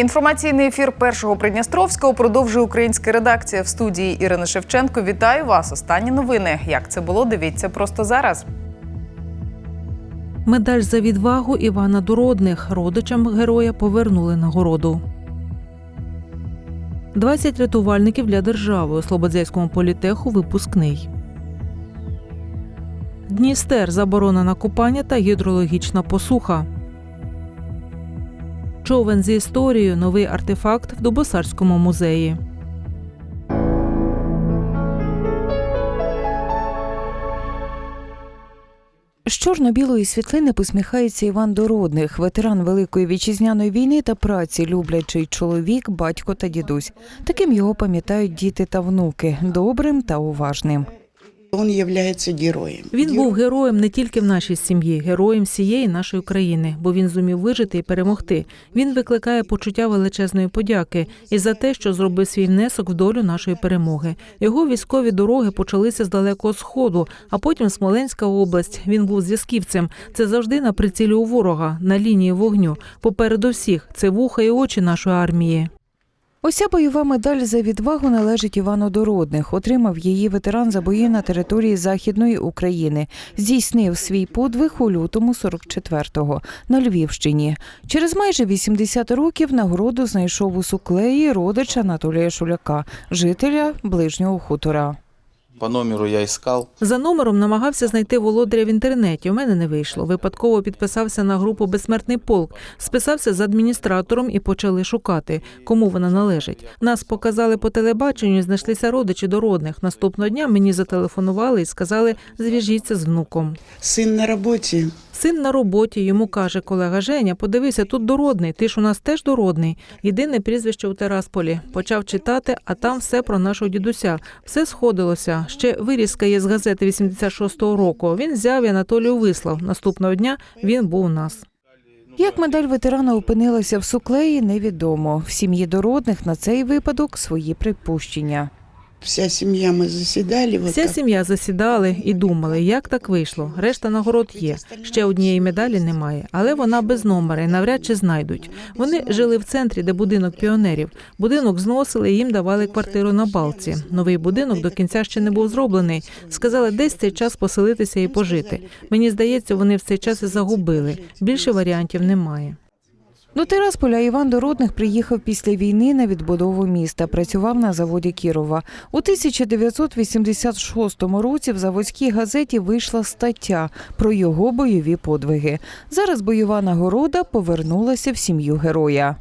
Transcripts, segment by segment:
Інформаційний ефір першого Придністровського продовжує українська редакція в студії Ірини Шевченко. Вітаю вас. Останні новини. Як це було? Дивіться просто зараз. Медаль за відвагу Івана Дородних родичам героя повернули нагороду. 20 рятувальників для держави у Слободзейському політеху випускний. Дністер заборона на купання та гідрологічна посуха. Човен зі історією новий артефакт в Дубосарському музеї. З чорно-білої світлини посміхається Іван Дородних, ветеран Великої вітчизняної війни та праці, люблячий чоловік, батько та дідусь. Таким його пам'ятають діти та внуки, добрим та уважним. Он является героем. Він був героєм не тільки в нашій сім'ї, героєм всієї нашої країни, бо він зумів вижити і перемогти. Він викликає почуття величезної подяки і за те, що зробив свій внесок в долю нашої перемоги. Його військові дороги почалися з далекого сходу, а потім Смоленська область. Він був зв'язківцем. Це завжди на прицілі у ворога, на лінії вогню. Попереду всіх це вуха і очі нашої армії. Ось ця бойова медаль за відвагу належить Івану Дородних. Отримав її ветеран за бої на території Західної України. Здійснив свій подвиг у лютому 44-го на Львівщині. Через майже 80 років нагороду знайшов у суклеї родич Анатолія Шуляка, жителя ближнього хутора. По номеру я искал. За номером намагався знайти володаря в інтернеті. У мене не вийшло. Випадково підписався на групу Безсмертний полк, списався з адміністратором і почали шукати, кому вона належить. Нас показали по телебаченню, знайшлися родичі дородних. Наступного дня мені зателефонували і сказали, зв'яжіться з внуком. Син на работе. Син на роботі йому каже колега Женя: подивися, тут дородний. Ти ж у нас теж дородний. Єдине прізвище у Терасполі. Почав читати, а там все про нашого дідуся. Все сходилося. Ще вирізка є з газети 86-го року. Він взяв Анатолію вислав. Наступного дня він був у нас. Як медаль ветерана опинилася в суклеї, невідомо. В сім'ї Дородних на цей випадок свої припущення. Вся семья мы заседали. Вот Вся сім'я засідали і думали, як так вийшло. Решта нагород є. Ще однієї медалі немає, але вона без номера і навряд чи знайдуть. Вони жили в центрі, де будинок піонерів. Будинок зносили і їм давали квартиру на балці. Новий будинок до кінця ще не був зроблений. Сказали, десь цей час поселитися і пожити. Мені здається, вони в цей час і загубили. Більше варіантів немає. До Тирасполя Іван Дородних приїхав після війни на відбудову міста. Працював на заводі Кірова. У 1986 році в заводській газеті вийшла стаття про його бойові подвиги. Зараз бойова нагорода повернулася в сім'ю героя.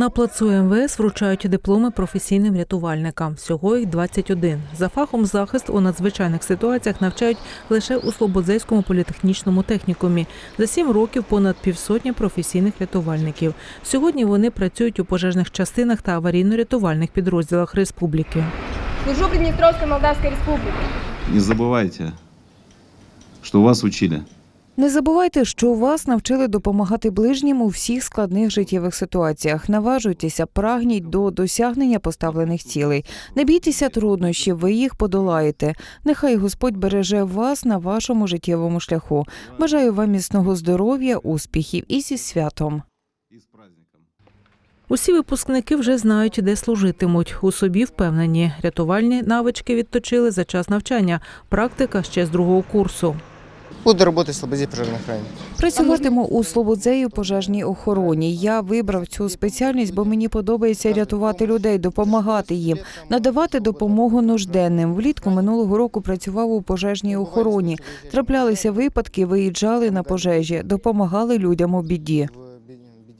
На плацу МВС вручають дипломи професійним рятувальникам. Всього їх 21. За фахом захист у надзвичайних ситуаціях навчають лише у Слободзейському політехнічному технікумі. За сім років понад півсотні професійних рятувальників. Сьогодні вони працюють у пожежних частинах та аварійно-рятувальних підрозділах республіки. Служу Приднестровской Молдавской Республике. Не забывайте, что вас учили. Не забувайте, що вас навчили допомагати ближнім у всіх складних життєвих ситуаціях. Наважуйтеся, прагніть до досягнення поставлених цілей. Не бійтеся труднощів, ви їх подолаєте. Нехай Господь береже вас на вашому життєвому шляху. Бажаю вам міцного здоров'я, успіхів і зі святом. Усі випускники вже знають, де служитимуть. У собі впевнені. Рятувальні навички відточили за час навчання. Практика ще з другого курсу. Буду роботи в Слободе пожарной охране. Працюватиму у слободзеї пожежній охороні. Я вибрав цю спеціальність, бо мені подобається рятувати людей, допомагати їм, надавати допомогу нужденним. Влітку минулого року працював у пожежній охороні. Траплялися випадки, виїжджали на пожежі, допомагали людям у біді.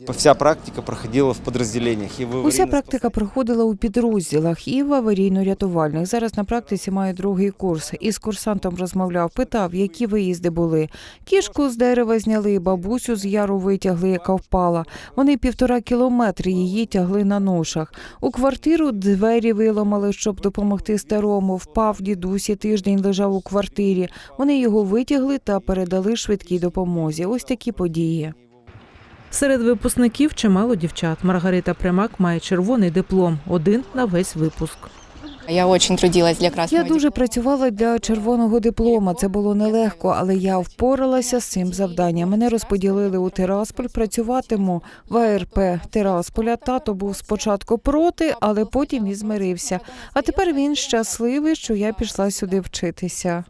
Вся практика проходила в подразделениях. И в Уся практика проходила у підрозділах і в аварійно-рятувальних. Зараз на практиці маю другий курс. Із курсантом розмовляв, питав, які виїзди були. Кішку з дерева зняли, бабусю з яру витягли, яка впала. Вони півтора кілометри її тягли на ношах. У квартиру двері виламали, щоб допомогти старому. Впав дідусь і тиждень лежав у квартирі. Вони його витягли та передали швидкій допомозі. Ось такі події. Серед випускників чимало дівчат. Маргарита Примак має червоний диплом, один на весь випуск. Я очень трудилась для красного Я дуже працювала для червоного диплома. Це було нелегко, але я впоралася з цим завданням. Мене розподілили у Тирасполь. Працюватиму в АРП Тирасполя. Тато був спочатку проти, але потім і змирився. А тепер він щасливий, що я пішла сюди вчитися.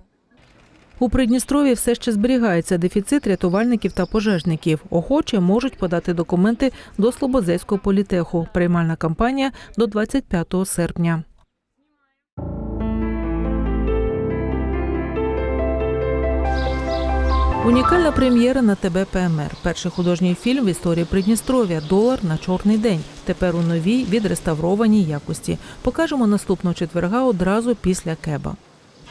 У Придністрові все ще зберігається дефіцит рятувальників та пожежників. Охочі можуть подати документи до Слободзейського політеху. Приймальна кампанія до 25 серпня. Унікальна прем'єра на ТБ ПМР. Перший художній фільм в історії Придністров'я Долар на чорний день. Тепер у новій відреставрованій якості. Покажемо наступного четверга одразу після Кеба.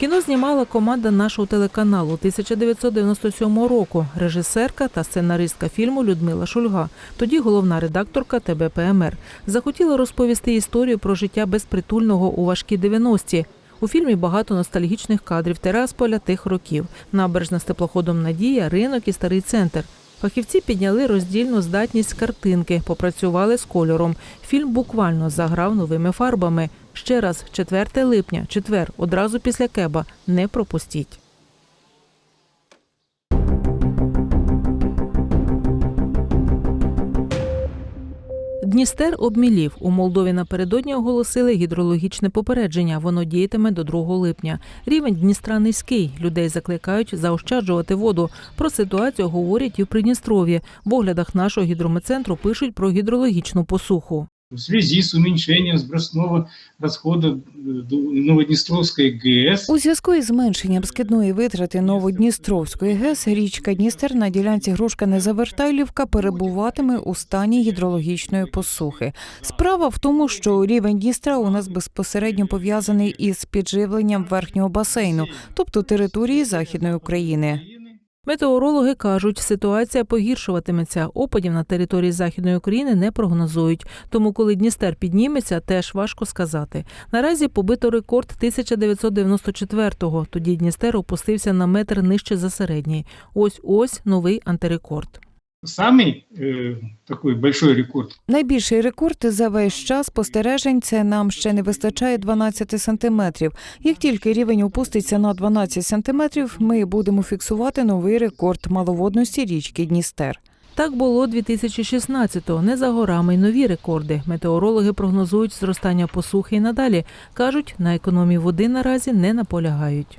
Кіно знімала команда нашого телеканалу 1997 року. Режисерка та сценаристка фільму Людмила Шульга. Тоді головна редакторка ТБ ПМР. Захотіла розповісти історію про життя безпритульного у важкі 90-ті. У фільмі багато ностальгічних кадрів Терасполя тих років. Набережна з теплоходом Надія, ринок і старий центр. Фахівці підняли роздільну здатність картинки, попрацювали з кольором. Фільм буквально заграв новими фарбами. Ще раз, 4 липня, четвер, одразу після Кеба. Не пропустіть. Дністер обмілів. У Молдові напередодні оголосили гідрологічне попередження. Воно діятиме до 2 липня. Рівень Дністра низький. Людей закликають заощаджувати воду. Про ситуацію говорять і в Придністров'ї. В оглядах нашого гідрометцентру пишуть про гідрологічну посуху. В связи с уменьшением сбросного расхода э, до Новоднестровской ГЭС У зв'язку із зменшенням скидної витрати Новодністровської ГЕС річка Дністер на ділянці Грушка Незавертайлівка перебуватиме у стані гідрологічної посухи. Справа в тому, що рівень Дністра у нас безпосередньо пов'язаний із підживленням верхнього басейну, тобто території Західної України. Метеорологи кажуть, ситуація погіршуватиметься. Опадів на території Західної України не прогнозують. Тому, коли Дністер підніметься, теж важко сказати. Наразі побито рекорд 1994-го. Тоді Дністер опустився на метр нижче за середній. Ось ось новий антирекорд. Самый э, такой большой рекорд Найбільший рекорд за весь час спостережень це нам ще не вистачає 12 сантиметрів. Як тільки рівень опуститься на 12 сантиметрів, ми будемо фіксувати новий рекорд маловодності річки Дністер. Так було 2016-го. Не за горами й нові рекорди. Метеорологи прогнозують зростання посухи і надалі. Кажуть, на економії води наразі не наполягають.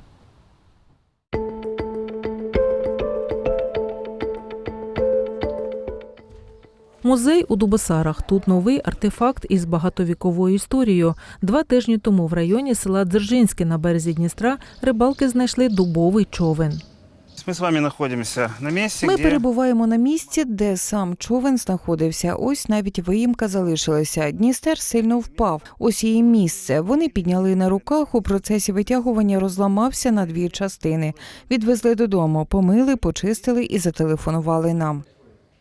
Музей у Дубосарах. Тут новий артефакт із багатовіковою історією. Два тижні тому в районі села Дзержинське на березі Дністра рибалки знайшли дубовий човен. Мы с вами находимся на месте, Ми где перебуваємо на місці, де сам човен знаходився. Ось навіть виїмка залишилася. Дністер сильно впав. Ось її місце. Вони підняли на руках. У процесі витягування розламався на дві частини. Відвезли додому, помили, почистили і зателефонували нам.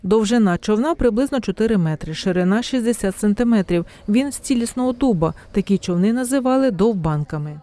Довжина човна приблизно 4 метри, ширина 60 сантиметрів. Він з цілісного дуба. Такі човни називали довбанками.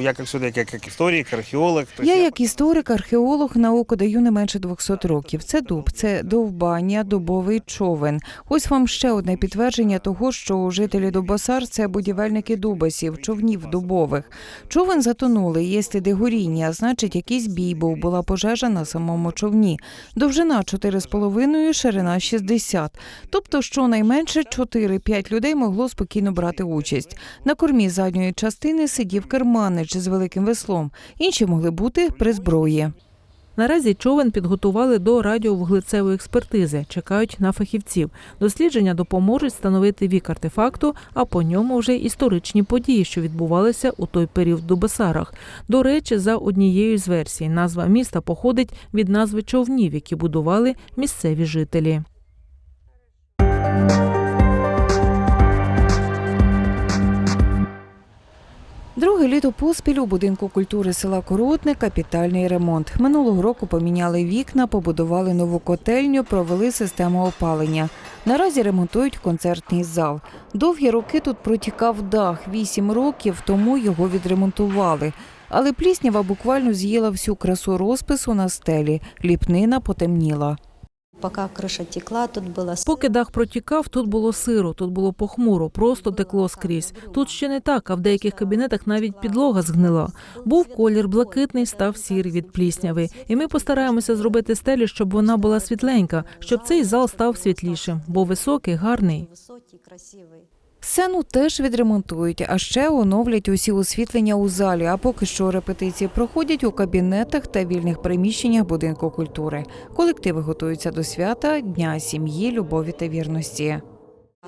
Я как сюда, как, как историк, археолог. Я, як історик, археолог, науку даю не менше 200 років. Це дуб, це довбання, дубовий човен. Ось вам ще одне підтвердження того, що жителі Дубосар це будівельники дубасів, човнів дубових. Човен затонули, є сліди горіння, значить, якийсь бій був, була пожежа на самому човні. Довжина 4,5, ширина 60. Тобто, щонайменше 4-5 людей могло спокійно брати участь. На кормі задньої частини сидів керманич з великим веслом. Інші могли бути при зброї. Наразі човен підготували до радіовуглецевої експертизи. Чекають на фахівців. Дослідження допоможуть встановити вік артефакту, а по ньому вже історичні події, що відбувалися у той період в Дубасарах. До речі, за однією з версій, назва міста походить від назви човнів, які будували місцеві жителі. Друге літо поспіль у будинку культури села Коротне капітальний ремонт. Минулого року поміняли вікна, побудували нову котельню, провели систему опалення. Наразі ремонтують концертний зал. Довгі роки тут протікав дах. Вісім років тому його відремонтували. Але пліснява буквально з'їла всю красу розпису на стелі. Ліпнина потемніла. Пока криша текла, тут була Поки дах протікав, тут було сиро, тут було похмуро, просто текло скрізь. Тут ще не так, а в деяких кабінетах навіть підлога згнила. Був колір блакитний, став сірий від плісняви. І ми постараємося зробити стелю, щоб вона була світленька, щоб цей зал став світлішим, бо високий, гарний. Сцену теж відремонтують, а ще оновлять усі освітлення у залі. А поки що репетиції проходять у кабінетах та вільних приміщеннях будинку культури. Колективи готуються до свята Дня сім'ї, любові та вірності.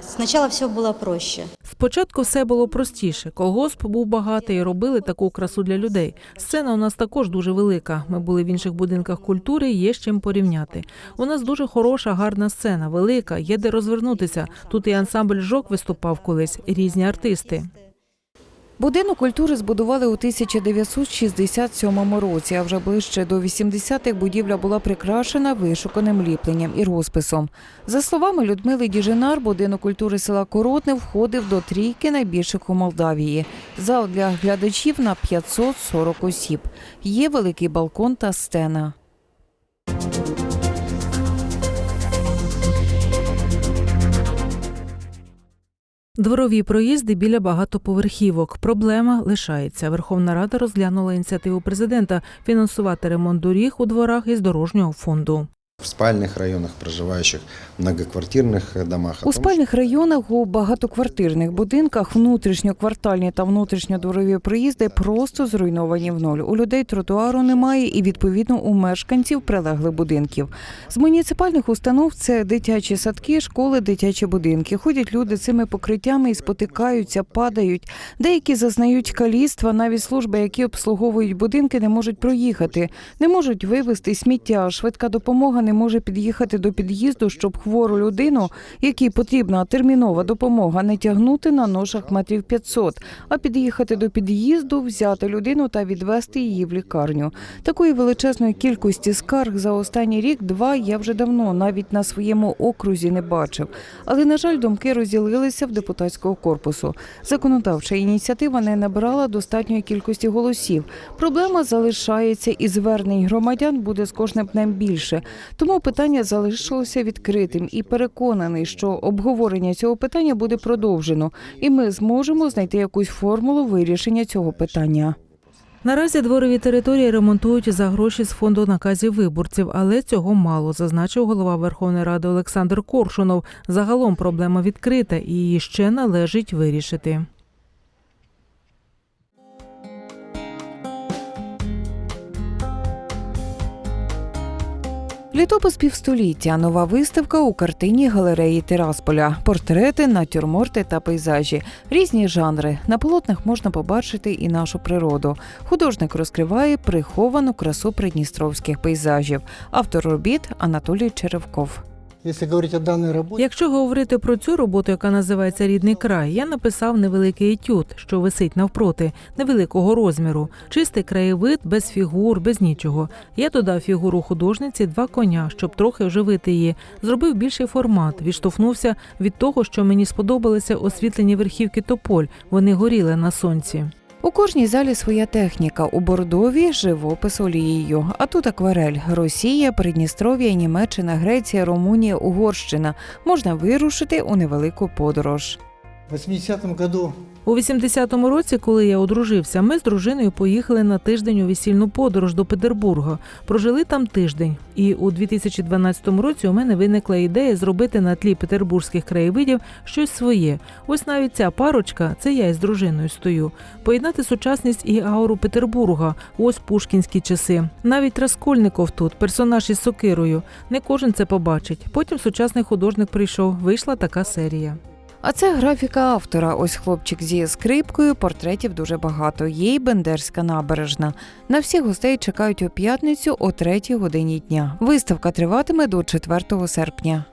Сначала все було проще. Спочатку все було простіше. Колгосп був багатий, і робили таку красу для людей. Сцена у нас також дуже велика. Ми були в інших будинках культури, є з чим порівняти. У нас дуже хороша, гарна сцена, велика, є де розвернутися. Тут і ансамбль жок виступав колись, різні артисти. Будинок культури збудували у 1967 році, а вже ближче до 80-х будівля була прикрашена вишуканим ліпленням і розписом. За словами Людмили Діжинар, будинок культури села Коротне входив до трійки найбільших у Молдавії. Зал для глядачів на 540 осіб. Є великий балкон та сцена. Дворові проїзди біля багатоповерхівок. Проблема лишається. Верховна Рада розглянула ініціативу президента фінансувати ремонт доріг у дворах із дорожнього фонду. В спальных районах, проживающих в многоквартирных домах. У спальних районах у багатоквартирних будинках внутрішньоквартальні та внутрішньодворові проїзди просто зруйновані в ноль. У людей тротуару немає і відповідно у мешканців прилеглих будинків. З муніципальних установ це дитячі садки, школи, дитячі будинки. Ходять люди цими покриттями і спотикаються, падають. Деякі зазнають каліцтва, навіть служби, які обслуговують будинки, не можуть проїхати, не можуть вивезти сміття. Швидка допомога не може під'їхати до під'їзду, щоб хвору людину, якій потрібна термінова допомога, не тягнути на ношах метрів 500, а під'їхати до під'їзду, взяти людину та відвести її в лікарню. Такої величезної кількості скарг за останній рік-два я вже давно навіть на своєму окрузі не бачив. Але на жаль, думки розділилися в депутатського корпусу. Законодавча ініціатива не набирала достатньої кількості голосів. Проблема залишається, і звернень громадян буде з кожним днем більше. Тому питання залишилося відкритим і переконаний, що обговорення цього питання буде продовжено, і ми зможемо знайти якусь формулу вирішення цього питання. Наразі дворові території ремонтують за гроші з фонду наказів виборців, але цього мало, зазначив голова Верховної Ради Олександр Коршунов. Загалом проблема відкрита і її ще належить вирішити. Літопис півстоліття. Нова виставка у картині галереї Тирасполя. Портрети, натюрморти та пейзажі. Різні жанри. На полотнах можна побачити і нашу природу. Художник розкриває приховану красу придністровських пейзажів. Автор робіт Анатолій Черевков. Если говорить о данной работе, Якщо говорити про цю роботу, яка називається Рідний край, я написав невеликий етюд, що висить навпроти, невеликого розміру, чистий краєвид, без фігур, без нічого. Я додав фігуру художниці два коня, щоб трохи оживити її. Зробив більший формат, відштовхнувся від того, що мені сподобалися освітлені верхівки тополь. Вони горіли на сонці. У кожній залі своя техніка. У Бордові живопис олією. А тут акварель. Росія, Придністров'я, Німеччина, Греція, Румунія, Угорщина. Можна вирушити у невелику подорож. в 80-м году У 80-му році, коли я одружився, ми з дружиною поїхали на тиждень у весільну подорож до Петербурга. Прожили там тиждень. І у 2012 році у мене виникла ідея зробити на тлі петербурзьких краєвидів щось своє. Ось навіть ця парочка, це я із дружиною стою. Поєднати сучасність і ауру Петербурга. Ось пушкінські часи. Навіть Раскольников тут, персонаж із сокирою. Не кожен це побачить. Потім сучасний художник прийшов. Вийшла така серія. А це графіка автора. Ось хлопчик зі скрипкою, портретів дуже багато. Є й Бендерська набережна. На всіх гостей чекають у п'ятницю о 3 годині дня. Виставка триватиме до 4 серпня.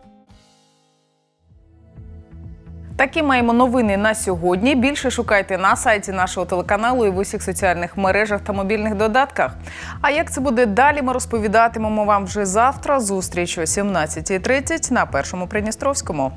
Такі маємо новини на сьогодні. Більше шукайте на сайті нашого телеканалу і в усіх соціальних мережах та мобільних додатках. А як це буде далі? Ми розповідатимемо вам вже завтра. Зустріч о 17.30 на першому Придністровському.